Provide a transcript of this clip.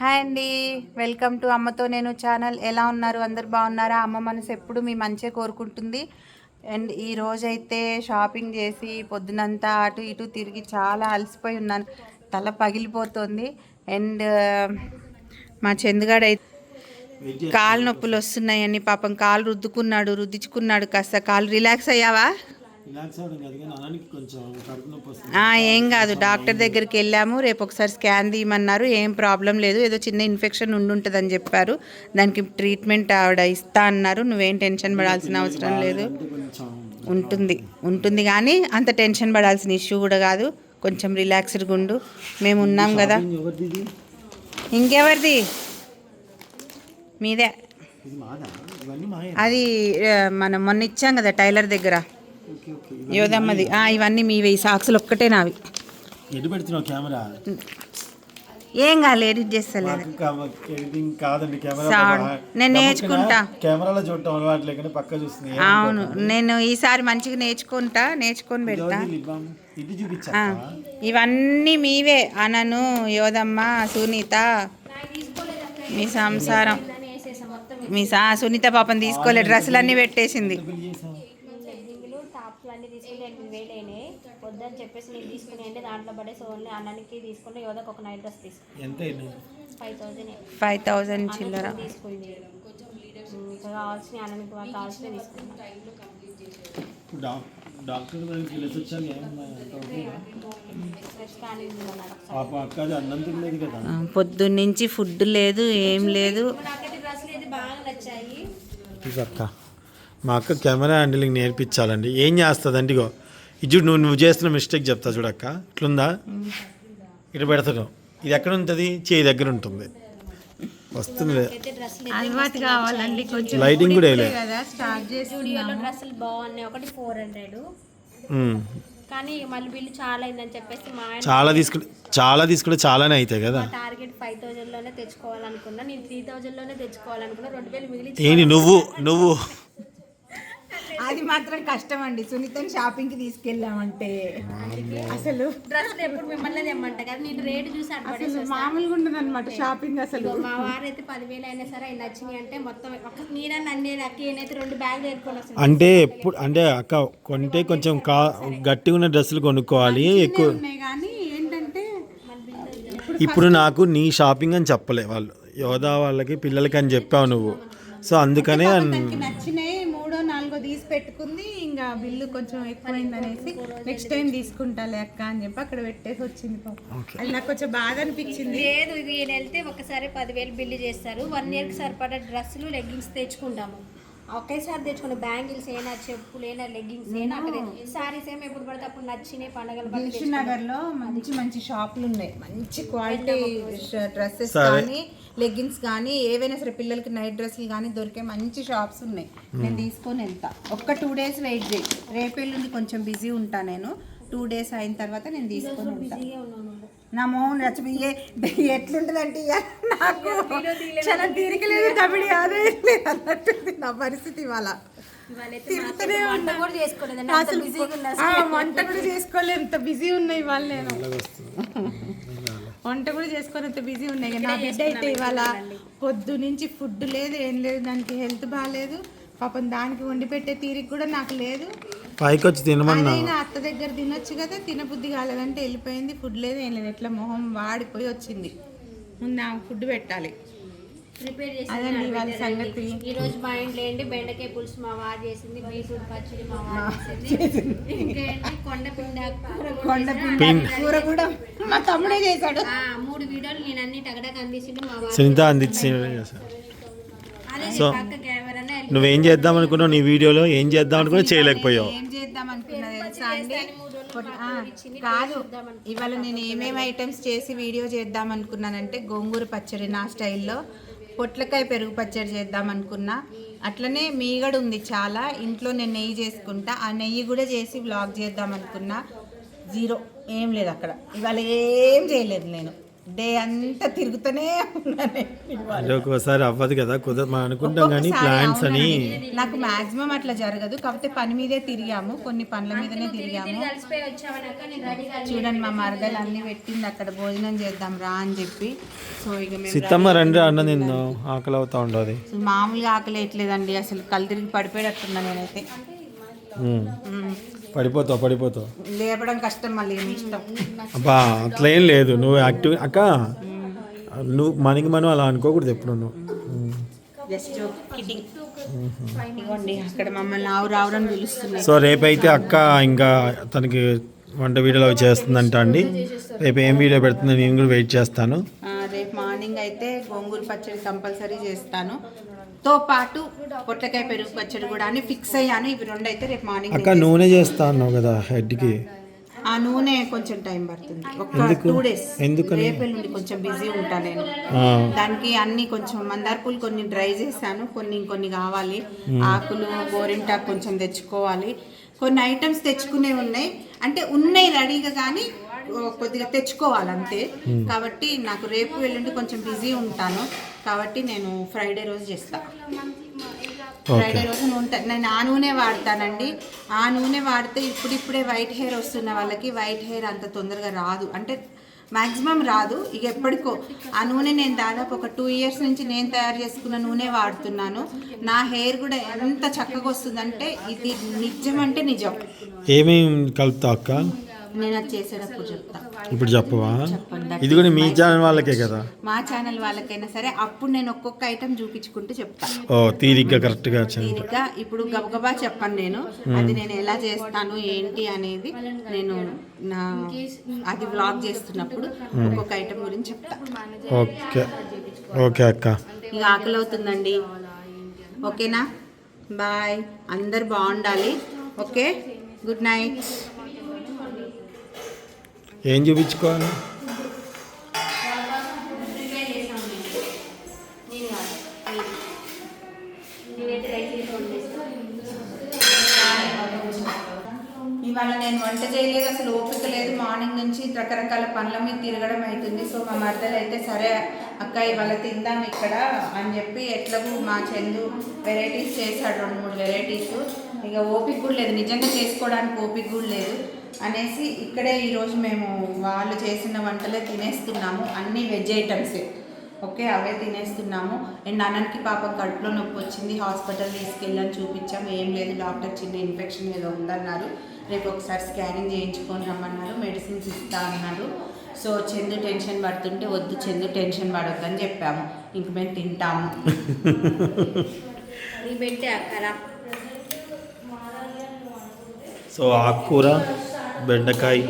Hi అండి. Welcome to అమ్మతో నేను ఛానల్. ఎలా ఉన్నారు? అందరు బాగున్నారా? అమ్మ మనసు ఎప్పుడు మీ మంచిగా కోరుకుంటుంది. అండ్ ఈ రోజైతే షాపింగ్ చేసి పొద్దునంతా అటు ఇటు తిరిగి చాలా అలసిపోయి ఉన్నాను. తల పగిలిపోతుంది. అండ్ మా చందుగాడు కాలు నొప్పులు వస్తున్నాయని పాపం కాలు రుద్దుకున్నాడు రుద్దించుకున్నాడు కాస్త. కాలు రిలాక్స్ అయ్యావా? ఏం కాదు. డాక్టర్ దగ్గరికి వెళ్ళాము. రేపు ఒకసారి స్కాన్ తీయమన్నారు. ఏం ప్రాబ్లం లేదు. ఏదో చిన్న ఇన్ఫెక్షన్ ఉండుంటుందని చెప్పారు. దానికి ట్రీట్మెంట్ ఆవిడ ఇస్తా అన్నారు. నువ్వేం టెన్షన్ పడాల్సిన అవసరం లేదు. ఉంటుంది. ఉంటుంది కానీ అంత టెన్షన్ పడాల్సిన ఇష్యూ కూడా కాదు. కొంచెం రిలాక్స్డ్గా ఉండు. మేము ఉన్నాం కదా. ఇంకెవరిది? మీదే. అది మనం మొన్న ఇచ్చాం కదా టైలర్ దగ్గర. Okay okay. యోదమ్మది ఆ, ఇవన్నీ మీవే. ఈ సాక్సులు ఒక్కటే నావి. ఎటు పెడుతున్నావు కెమెరా? ఏం కాదు ఎడిట్ చేస్తలేదు నేను నేర్చుకుంటా. కెమెరాలో చూడటం పక్క చూస్తుంది అవును. నేను ఈసారి మంచిగా నేర్చుకుంటా నేర్చుకొని పెడతా. ఇవన్నీ మీవే. అనను యోదమ్మ సునీత మీ సంసారం. మీ సా సునీత పాపం తీసుకోలే డ్రెస్సులు అన్నీ పెట్టేసింది. వద్దని చెప్పేసి నేను తీసుకుని అంటే దాంట్లో పడేసి ఓన్లీ అన్నానికి తీసుకుని యోదకు ఒక నైట్ డ్రెస్ ఎంత అయినాయి? ఫైవ్ థౌజండ్ ఫైవ్ థౌజండ్ చిల్లర. తీసుకుంది. కావాల్సిన అన్నానికి కావాల్సిన తీసుకున్నాను డాక్టర్ దగ్గరికి వెళ్ళేసి వచ్చాను అన్నం తినలేదు కదా? ఆ, పొద్దున్నుంచి ఫుడ్ లేదు ఏం లేదు. మా అక్క కెమెరా హ్యాండిలింగ్ నేర్పించాలండి. ఏం చేస్తుంది అంటే ఇగో ఇది చూడు నువ్వు నువ్వు చేస్తున్న మిస్టేక్ చెప్తా చూడక్క. ఇట్లుందా? ఇటు పెడతావు ఇది ఎక్కడ ఉంటుంది? చేయి దగ్గర ఉంటుంది. వస్తుంది అయితే డ్రెస్సులు అలవాటు కావాలండి. కొంచెం లైటింగ్ కూడా వేయలే. కదా స్టార్ట్ చేసి స్టూడియోలో డ్రెస్సులు బాగున్నాయి. ఒకటి ఫోర్ హండ్రెడ్. కానీ మళ్ళీ బిల్లు చాలా అయిందని చెప్పేసి మా ఆయన చాలా తీసుకుంటే చాలా తీసుకుంటే చాలానే అవుతాయి కదా. టార్గెట్ ఫైవ్ థౌజండ్లోనే తెచ్చుకోవాలనుకున్నా. నేను త్రీ థౌజండ్లోనే తెచ్చుకోవాలనుకున్నా. రెండు వేలు మిగిలి ఏంటి నువ్వు నువ్వు మాత్రం కష్టం అండి సునీతని షాపింగ్కి తీసుకెళ్ళామంటే. అసలు డ్రెస్సులు ఎప్పుడు మిమ్మల్ని తెమ్మంట కదా నేను రేటు చూసి అడ్వర్టైజ్ అసలు మామూలుగా ఉండదు అనమాట షాపింగ్ అసలు. మా వారైతే పదివేలు అయినా సరే అవి నచ్చినాయి అంటే మొత్తం ఒక నేనన్నా అన్నేది అక్క నేనైతే రెండు బ్యాగులు వేసుకొని వస్తాను అంటే ఎప్పుడు అంటే అక్క కొంటే కొంచెం కా గట్టిగా ఉన్న డ్రెస్సులు కొనుక్కోవాలి ఎక్కువ ఉన్నాయి కానీ ఏంటంటే ఇప్పుడు నాకు నీ షాపింగ్ అని చెప్పలే వాళ్ళు. యోధా వాళ్ళకి పిల్లలకి అని చెప్పావు నువ్వు. సో అందుకనే నచ్చినాయి నాలుగో తీసి పెట్టుకుంది ఇంకా బిల్లు కొంచెం ఎక్కువైంది అనేసి నెక్స్ట్ టైం తీసుకుంటాలే అక్క అని చెప్పి అక్కడ పెట్టేసి వచ్చింది పాపం. అది నాకు కొంచెం బాధ అనిపించింది. లేదు ఇది ఈయన వెళ్తే ఒకసారి పదివేలు బిల్లు చేస్తారు. వన్ ఇయర్కి సరిపడా డ్రెస్సులు లెగ్గింగ్స్ తెచ్చుకుంటాము. ఒకేసారి తెచ్చుకున్న బ్యాంగిల్స్ అయినా చెప్పులు అయినా లెగ్గింగ్స్ అయినా అక్కడ సారీస్ ఏమో ఎప్పుడు పడితే అప్పుడు నచ్చినాయి పండగల దిల్షుక్ నగర్లో మంచి మంచి షాపులు ఉన్నాయి. మంచి క్వాలిటీ డ్రెస్సెస్ కానీ లెగ్గిన్స్ కానీ ఏవైనా సరే పిల్లలకి నైట్ డ్రెస్సులు కానీ దొరికే మంచి షాప్స్ ఉన్నాయి. నేను తీసుకొని వెళ్తా. ఒక్క టూ డేస్ వెయిట్ చేయి. రేపెళ్ళుండి కొంచెం బిజీ ఉంటా నేను. టూ డేస్ అయిన తర్వాత నేను తీసుకొని వెళ్తా. నా మోహన్ రచ్చబియ్యే ఎట్లుంటుంది అంటే నాకు చాలా తీరికలేదు కబడ్డీ అదే లేదు అన్నట్టుంది నా పరిస్థితి ఇవాళ. తిరుగుతూనే వంట ఉన్నా. కూడా చేసుకోలేదండి అంత అసలు బిజీగా ఉన్నా. ఆ, వంట కూడా చేసుకోలే ఎంత బిజీ ఉన్నాయి ఇవాళ నేను. వంట కూడా చేసుకొని అంత బిజీ ఉన్నాయి. నా బిడ్డ అయితే ఇవాళ పొద్దు నుంచి ఫుడ్ లేదు ఏం లేదు దానికి హెల్త్ బాగాలేదు. పాపం దానికి వండి పెట్టే తీరిక కూడా నాకు లేదు. పైకి వచ్చి తినమన్నా అత్త దగ్గర తినొచ్చు కదా తినబుద్ధి కాలేదంటే వెళ్ళిపోయింది ఫుడ్ లేదు ఏం లేదు. ఎట్లా మొహం వాడిపోయి వచ్చింది. ముందు ఆమె ఫుడ్ పెట్టాలి. ప్రిపేర్ అదండి ఇవాళ సంగతి. ఈ రోజు మా ఇంట్లో ఏంటి? బెండకాయ పులుసు మా వారు చేసింది బీట్రూట్ పచ్చడి మా వారు చేసింది. కొండపిండి కూర కూడా తమ్ముడే చేశాడు. ఆ, మూడు వీడియోలు నేను అన్ని టగడకు అందించిండు మా వారు సునీత అందించి అదే సో పక్క కెమెరానే నువ్వేం చేద్దాం అనుకున్నావు నీ వీడియోలో ఏం చేద్దాం అనుకున్నా చేయలేకపోయావు. చేద్దాం అనుకున్నా తెలుసా అండి? కాదు. ఇవాళ నేను ఏమేమి ఐటమ్స్ చేసి వీడియో చేద్దాం అనుకున్నానంటే గోంగూర పచ్చడి నా స్టైల్లో పొట్లకాయ పెరుగు పచ్చడి చేద్దాం అనుకున్నా. అట్లనే మీగడ ఉంది చాలా ఇంట్లో నేను నెయ్యి చేసుకుంటా. ఆ నెయ్యి కూడా చేసి వ్లాగ్ చేద్దాం అనుకున్నా. జీరో ఏం లేదు అక్కడ. ఇవాళ ఏం చేయలేదు నేను. డే అంతా తిరుగుతూనే ఉన్నాను. అవ్వదు కదా కుదర మనం అనుకుంటాం కానీ ప్లాన్స్ అని. నాకు మాక్సిమం అట్లా జరగదు. కాకపోతే పని మీదే తిరిగాము. కొన్ని పనుల మీదనే తిరిగాము. చూడండి మా మరదలు అన్ని పెట్టింది. అక్కడ భోజనం చేద్దాం రా అని చెప్పి. సో ఇక సిత్తమ్మ రండి అన్నం తిందాం ఆకలి అవుతా ఉండదు అసలు మామూలుగా ఆకలేయట్లేదండి. అసలు కళ్ళు తిరిగి పడిపోయేటట్టున్నా నేనైతే. పడిపోతావు పడిపోతావు. లేపడం కష్టం మళ్ళీ మీ ఇష్టం. అబ్బా అట్లా ఏం లేదు. నువ్వు యాక్టివ్ అక్క నువ్వు మనకి మనం అలా అనుకోకూడదు ఎప్పుడు నువ్వు. ఉమ్. జస్ట్ కిడ్డింగ్ ఇదిగోండి అక్కడ మమ్మల్ని ఆవు రావురని పిలుస్తున్నాయి. సో రేపైతే అక్క ఇంకా తనకి వంట వీడియోలో చేస్తుందంట అండి. రేపు ఏం వీడియో పెడుతుందో నేను కూడా వెయిట్ చేస్తాను. రేపు మార్నింగ్ అయితే గోంగూర పచ్చడి కంపల్సరీ చేస్తాను. తో పాటు పొట్లకాయ పెరుగు పచ్చడి కూడా అని ఫిక్స్ అయ్యాను. ఇవి రెండు అయితే రేపు మార్నింగ్ అక్క నూనె చేస్తా అన్నావు కదా హెడ్కి? ఆ నూనె కొంచెం టైం పడుతుంది. ఒక టూ డేస్ ఎందుకని? రేపు నుండి కొంచెం బిజీ ఉంటా నేను. దానికి అన్ని కొంచెం మందార పూలు కొన్ని డ్రై చేశాను. కొన్ని ఇంకొన్ని కావాలి. ఆకులు గోరింటాకు కొంచెం తెచ్చుకోవాలి. కొన్ని ఐటమ్స్ తెచ్చుకునే ఉన్నాయి. అంటే ఉన్నాయి రెడీగా కానీ కొద్దిగా తెచ్చుకోవాలి అంతే కాబట్టి నాకు రేపు ఎల్లుండి కొంచెం బిజీ ఉంటాను. కాబట్టి నేను ఫ్రైడే రోజు చేస్తా. ఫ్రైడే రోజు నూనె నేను ఆ నూనె వాడతానండి. ఆ నూనె వాడితే ఇప్పుడిప్పుడే వైట్ హెయిర్ వస్తున్న వాళ్ళకి వైట్ హెయిర్ అంత తొందరగా రాదు. అంటే మ్యాక్సిమం రాదు. ఇక ఎప్పటికో ఆ నూనె నేను దాదాపు ఒక టూ ఇయర్స్ నుంచి నేను తయారు చేసుకున్న నూనె వాడుతున్నాను. నా హెయిర్ కూడా ఎంత చక్కగా వస్తుందంటే ఇది నిజం అంటే నిజం. ఏమేమి కలుపుతావు అక్క? నేను అది చేసేటప్పుడు చెప్తా. ఇప్పుడు చెప్పవా? ఇది కూడా మీ ఛానల్ వాళ్ళకే కదా? మా ఛానల్ వాళ్ళకైనా సరే అప్పుడు నేను ఒక్కొక్క ఐటెం చూపించుకుంటూ చెప్తా. ఓ తీరిగ్గా కరెక్ట్గా తీరిగ్గా ఇప్పుడు గబగబా చెప్పను నేను. అది నేను ఎలా చేస్తాను ఏంటి అనేది నేను నా అది వ్లాగ్ చేస్తున్నప్పుడు ఒక్కొక్క ఐటెం గురించి చెప్తా. ఓకే. ఓకే అక్క. ఇక ఆకలి అవుతుందండి ఓకేనా? బాయ్. అందరు బాగుండాలి. ఓకే? గుడ్ నైట్ ఏం చూపించుకోవాలి? ఇవాళ నేను వంట చేయలేదు అసలు ఓపిక లేదు. మార్నింగ్ నుంచి రకరకాల పనుల మీద తిరగడం అవుతుంది. సో మా మర్దలు అయితే సరే అక్క ఇవాళ తిందాం ఇక్కడ అని చెప్పి ఎట్లకు మా చందు వెరైటీస్ చేశాడు రెండు మూడు వెరైటీస్. ఇక ఓపిక కూడా లేదు. నిజంగా చేసుకోవడానికి ఓపిక కూడా లేదు. అనేసి ఇక్కడే ఈరోజు మేము వాళ్ళు చేసిన వంటలే తినేస్తున్నాము. అన్ని వెజ్ ఐటమ్సే. ఓకే అవే తినేస్తున్నాము. అండ్ అన్నకి పాపం కడుపులో నొప్పి వచ్చింది. హాస్పిటల్ తీసుకెళ్ళని చూపించాం. ఏం లేదు డాక్టర్ చిన్న ఇన్ఫెక్షన్ ఏదో ఉందన్నారు. రేపు ఒకసారి స్కానింగ్ చేయించుకొని రమ్మన్నారు. మెడిసిన్స్ ఇస్తా అన్నారు. సో చందు టెన్షన్ పడుతుంటే వద్దు చందు టెన్షన్ పడొద్దని చెప్పాము. ఇంక మేము తింటాము. సో ఆకుకూర బెండకాయ.